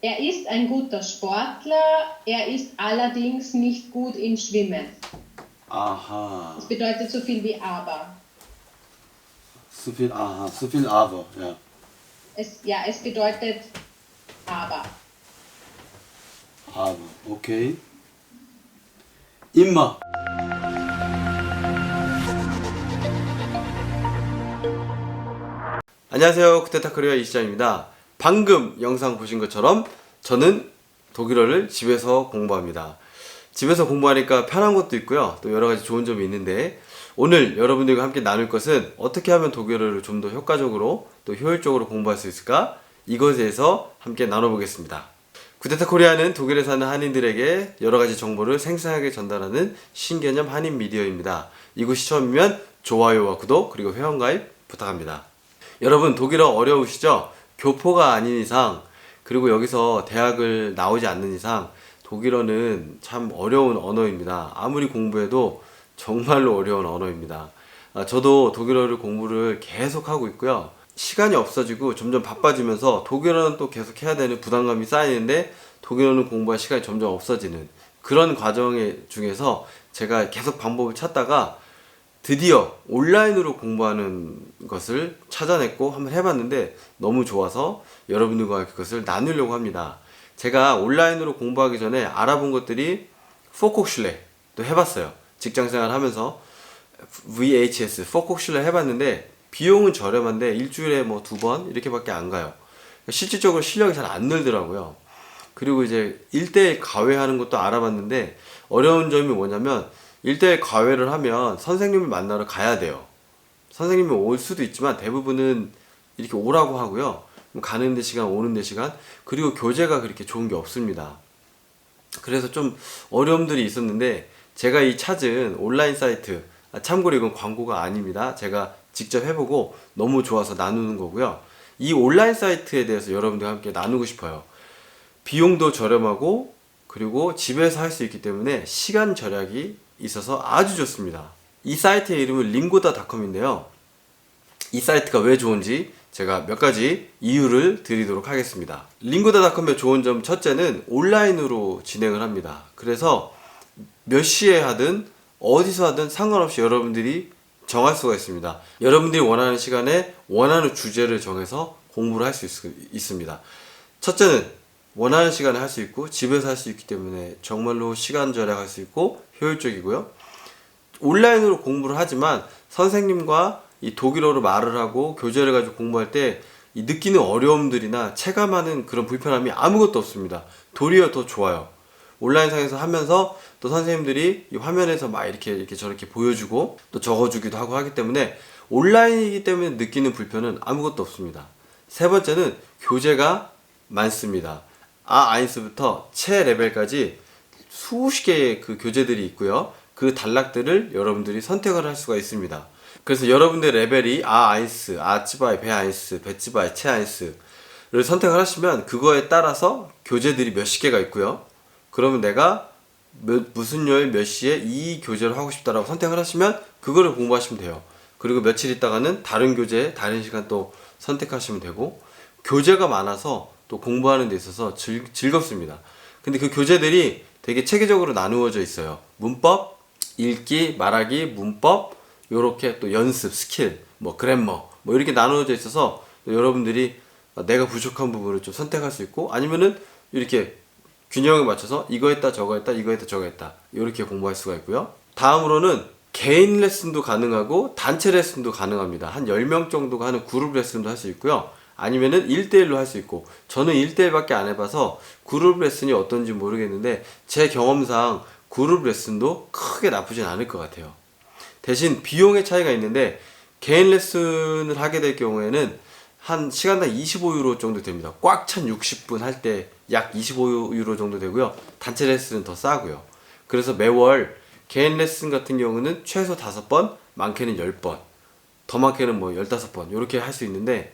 Er ist ein guter Sportler, er ist allerdings nicht gut im Schwimmen. 아하. Das bedeutet so viel wie aber. 스필 아하. 스필 아버. 야. Es, ja, es bedeutet aber. 아버. 오케이. 임마. 안녕하세요. 쿠테타 코리아 이시장입니다. 방금 영상 보신 것처럼 저는 독일어를 집에서 공부합니다. 집에서 공부하니까 편한 것도 있고요. 또 여러 가지 좋은 점이 있는데 오늘 여러분들과 함께 나눌 것은 어떻게 하면 독일어를 좀 더 효과적으로 또 효율적으로 공부할 수 있을까? 이것에 대해서 함께 나눠보겠습니다. 쿠데타 코리아는 독일에 사는 한인들에게 여러 가지 정보를 생생하게 전달하는 신개념 한인 미디어입니다. 이곳이 처음이면 좋아요와 구독 그리고 회원가입 부탁합니다. 여러분 독일어 어려우시죠? 교포가 아닌 이상 그리고 여기서 대학을 나오지 않는 이상 독일어는 참 어려운 언어입니다. 아무리 공부해도 정말로 어려운 언어입니다. 아, 저도 독일어를 공부를 계속 하고 있고요. 시간이 없어지고 점점 바빠지면서 독일어는 또 계속 해야 되는 부담감이 쌓이는데 독일어는 공부할 시간이 점점 없어지는 그런 과정 중에서 제가 계속 방법을 찾다가 드디어 온라인으로 공부하는 것을 찾아냈고 한번 해봤는데 너무 좋아서 여러분들과 그것을 나누려고 합니다. 제가 온라인으로 공부하기 전에 알아본 것들이 포콕슐레도 해봤어요. 직장생활 하면서 VHS, 포콕슐레 해봤는데 비용은 저렴한데 일주일에 뭐 두 번 이렇게밖에 안 가요. 실질적으로 실력이 잘 안 늘더라고요. 그리고 이제 1대1 과외하는 것도 알아봤는데 어려운 점이 뭐냐면 1대1 과외를 하면 선생님을 만나러 가야 돼요. 선생님이 올 수도 있지만 대부분은 이렇게 오라고 하고요. 가는 데 시간, 오는 데 시간, 그리고 교재가 그렇게 좋은 게 없습니다. 그래서 좀 어려움들이 있었는데 제가 이 찾은 온라인 사이트, 아, 참고로 이건 광고가 아닙니다. 제가 직접 해보고 너무 좋아서 나누는 거고요. 이 온라인 사이트에 대해서 여러분들과 함께 나누고 싶어요. 비용도 저렴하고 그리고 집에서 할 수 있기 때문에 시간 절약이 있어서 아주 좋습니다. 이 사이트의 이름은 링고다닷컴인데요. 이 사이트가 왜 좋은지 제가 몇 가지 이유를 드리도록 하겠습니다. 링고다닷컴의 좋은 점 첫째는 온라인으로 진행을 합니다. 그래서 몇 시에 하든 어디서 하든 상관없이 여러분들이 정할 수가 있습니다. 여러분들이 원하는 시간에 원하는 주제를 정해서 공부를 할 수 있습니다. 첫째는 원하는 시간에 할 수 있고 집에서 할 수 있기 때문에 정말로 시간 절약할 수 있고 효율적이고요. 온라인으로 공부를 하지만 선생님과 이 독일어로 말을 하고 교재를 가지고 공부할 때 이 느끼는 어려움들이나 체감하는 그런 불편함이 아무것도 없습니다. 도리어 더 좋아요. 온라인상에서 하면서 또 선생님들이 이 화면에서 막 이렇게 이렇게 저렇게 보여주고 또 적어주기도 하고 하기 때문에 온라인이기 때문에 느끼는 불편은 아무것도 없습니다. 세 번째는 교재가 많습니다. 아 아인스부터 채 레벨까지 수십 개의 그 교재들이 있고요. 그 단락들을 여러분들이 선택을 할 수가 있습니다. 그래서 여러분들 레벨이 아 아인스, 아츠바이, 배 아인스, 배츠바이, 채 아인스를 선택을 하시면 그거에 따라서 교재들이 몇십 개가 있고요. 그러면 내가 몇, 무슨 요일 몇 시에 이 교재를 하고 싶다라고 선택을 하시면 그거를 공부하시면 돼요. 그리고 며칠 있다가는 다른 교재, 다른 시간 또 선택하시면 되고 교재가 많아서 또 공부하는 데 있어서 즐, 즐겁습니다. 근데 그 교재들이 되게 체계적으로 나누어져 있어요. 문법, 읽기, 말하기, 문법, 요렇게 또 연습, 스킬, 뭐 그래머, 뭐 이렇게 나누어져 있어서 여러분들이 내가 부족한 부분을 좀 선택할 수 있고 아니면은 이렇게 균형을 맞춰서 이거 했다 저거 했다 이거 했다 저거 했다 이렇게 공부할 수가 있고요. 다음으로는 개인 레슨도 가능하고 단체 레슨도 가능합니다. 한 10명 정도가 하는 그룹 레슨도 할 수 있고요. 아니면은 1대1로 할 수 있고 저는 1대1밖에 안 해봐서 그룹 레슨이 어떤지 모르겠는데 제 경험상 그룹 레슨도 크게 나쁘진 않을 것 같아요. 대신 비용의 차이가 있는데 개인 레슨을 하게 될 경우에는 한 시간당 25유로 정도 됩니다. 꽉 찬 60분 할 때 약 25유로 정도 되고요. 단체 레슨은 더 싸고요. 그래서 매월 개인 레슨 같은 경우는 최소 5번, 많게는 10번, 더 많게는 뭐 15번 이렇게 할 수 있는데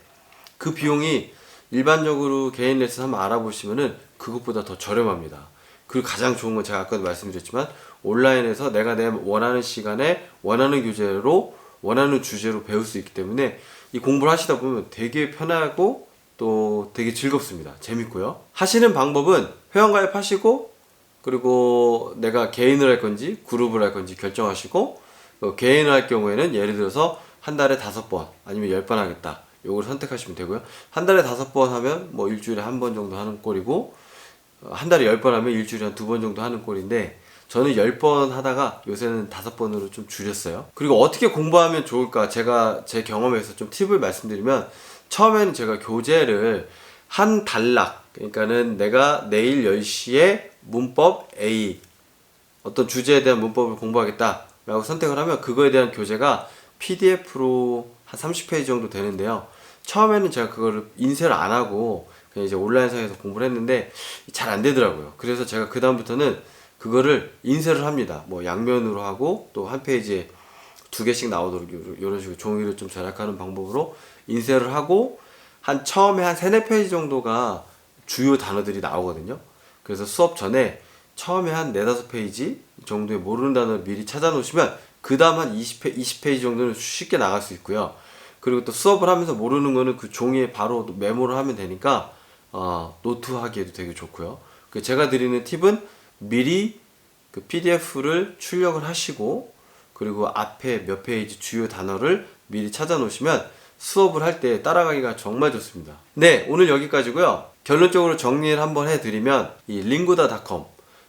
그 비용이 일반적으로 개인 레슨 한번 알아보시면은 그것보다 더 저렴합니다. 그리고 가장 좋은 건 제가 아까도 말씀드렸지만 온라인에서 내가 내 원하는 시간에 원하는 교재로 원하는 주제로 배울 수 있기 때문에 이 공부를 하시다 보면 되게 편하고 또 되게 즐겁습니다. 재밌고요. 하시는 방법은 회원 가입 하시고 그리고 내가 개인을 할 건지 그룹을 할 건지 결정하시고 어, 개인을 할 경우에는 예를 들어서 한 달에 다섯 번 아니면 열 번 하겠다. 요걸 선택하시면 되고요. 한 달에 다섯 번 하면 뭐 일주일에 한 번 정도 하는 꼴이고 어, 한 달에 열 번 하면 일주일에 한 두 번 정도 하는 꼴인데 저는 열 번 하다가 요새는 다섯 번으로 좀 줄였어요. 그리고 어떻게 공부하면 좋을까? 제가 제 경험에서 좀 팁을 말씀드리면 처음에는 제가 교재를 한 단락 그러니까는 내가 내일 10시에 문법 A 어떤 주제에 대한 문법을 공부하겠다 라고 선택을 하면 그거에 대한 교재가 PDF로 한 30페이지 정도 되는데요. 처음에는 제가 그거를 인쇄를 안 하고 그냥 이제 온라인상에서 공부를 했는데 잘 안 되더라고요. 그래서 제가 그 다음부터는 그거를 인쇄를 합니다. 뭐 양면으로 하고 또 한 페이지에 두 개씩 나오도록 요- 이런 식으로 종이를 좀 절약하는 방법으로 인쇄를 하고 한 처음에 한 세네 페이지 정도가 주요 단어들이 나오거든요. 그래서 수업 전에 처음에 한 네다섯 페이지 정도의 모르는 단어를 미리 찾아 놓으시면 그 다음 한 20페, 20페이지 정도는 쉽게 나갈 수 있고요. 그리고 또 수업을 하면서 모르는 거는 그 종이에 바로 메모를 하면 되니까 어, 노트 하기에도 되게 좋고요. 그 제가 드리는 팁은 미리 그 PDF를 출력을 하시고 그리고 앞에 몇 페이지 주요 단어를 미리 찾아 놓으시면 수업을 할 때 따라가기가 정말 좋습니다. 네, 오늘 여기까지고요. 결론적으로 정리를 한번 해드리면 이 링구다닷컴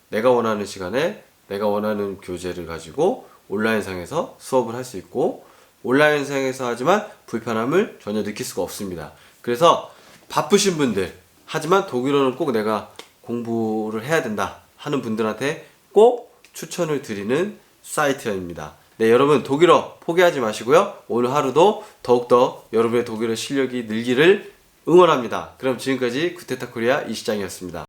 내가 원하는 시간에 내가 원하는 교재를 가지고 온라인상에서 수업을 할 수 있고 온라인상에서 하지만 불편함을 전혀 느낄 수가 없습니다. 그래서 바쁘신 분들 하지만 독일어는 꼭 내가 공부를 해야 된다 하는 분들한테 꼭 추천을 드리는 사이트입니다. 네, 여러분 독일어 포기하지 마시고요. 오늘 하루도 더욱더 여러분의 독일어 실력이 늘기를 응원합니다. 그럼 지금까지 구테타 코리아 이시장이었습니다.